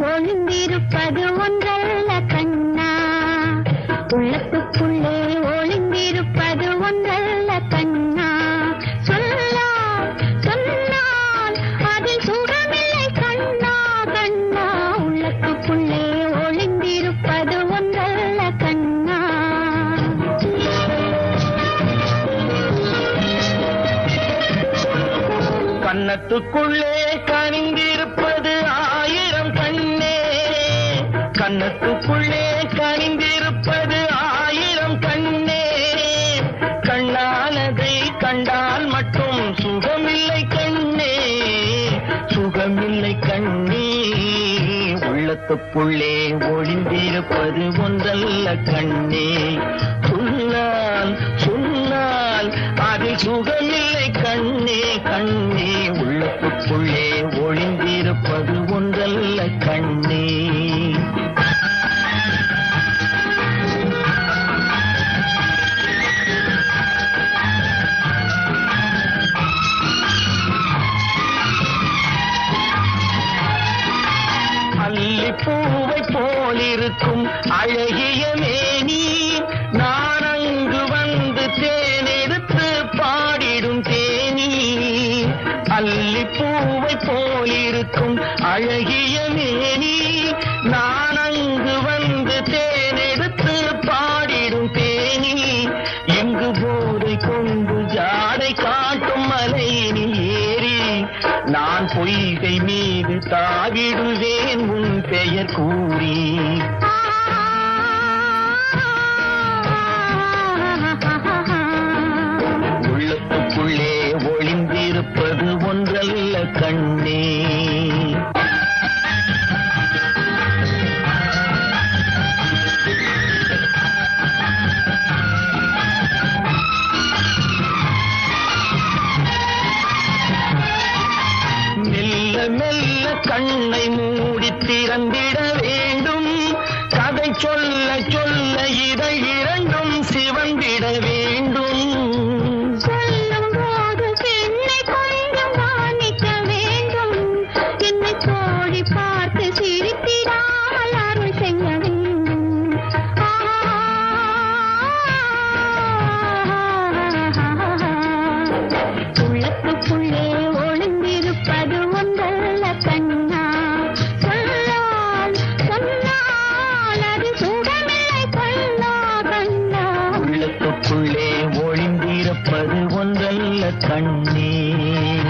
ஒளிந்திருப்பது ஒன்றல்ல கண்ணா. உள்ளத்துக்குள்ளே ஒளிந்திருப்பது ஒன்றல்ல கண்ணா. சொல்லால் சொன்னால் அதில் சுகமில்லை கண்ணா கண்ணா. உள்ளத்துக்குள்ளே ஒளிந்திருப்பது ஒன்றல்ல கண்ணா. கண்ணத்துக்குள்ளே கன்னத்துக்குள்ளே கனிந்திருப்பது ஆயிரம் கண்ணே. கண்ணத்துக்குள்ளே கனிந்திருப்பது ஆயிரம் கண்ணே. கண்ணானதை கண்டால் மட்டும் சுகமில்லை கண்ணே. சுகமில்லை கண்ணே. உள்ளத்துக்குள்ளே ஒளிந்திருப்பது ஒன்றல்ல கண்ணே. சொன்னால் சொன்னால் அதில் சுகமில்லை கண்ணே கண்ணே உள்ளத்துக்குள்ளே ஒழிந்திருப்பது ஒன்றல்ல கண்ணே. அல்லிப்பூவை போலிருக்கும் அழகிய மேனி நான் அல்லிப்பூவை போலிருக்கும் அழகிய மேனி நான் அங்கு வந்து தேனெடுத்து பாடிடும் தேனி எங்கு போதை கொண்டு ஜாடை காட்டும் மலையினி ஏறி நான் பொய்கை மீது தாவிடுவேன் உன் பெயர் கூறி. கண்ணே. மெல்ல மெல்ல கண்ணை மூடி திறந்திட வேண்டும். கதை சொல்ல சொல்ல இதை நிற்பது ஒன்றல்ல கண்ணீர்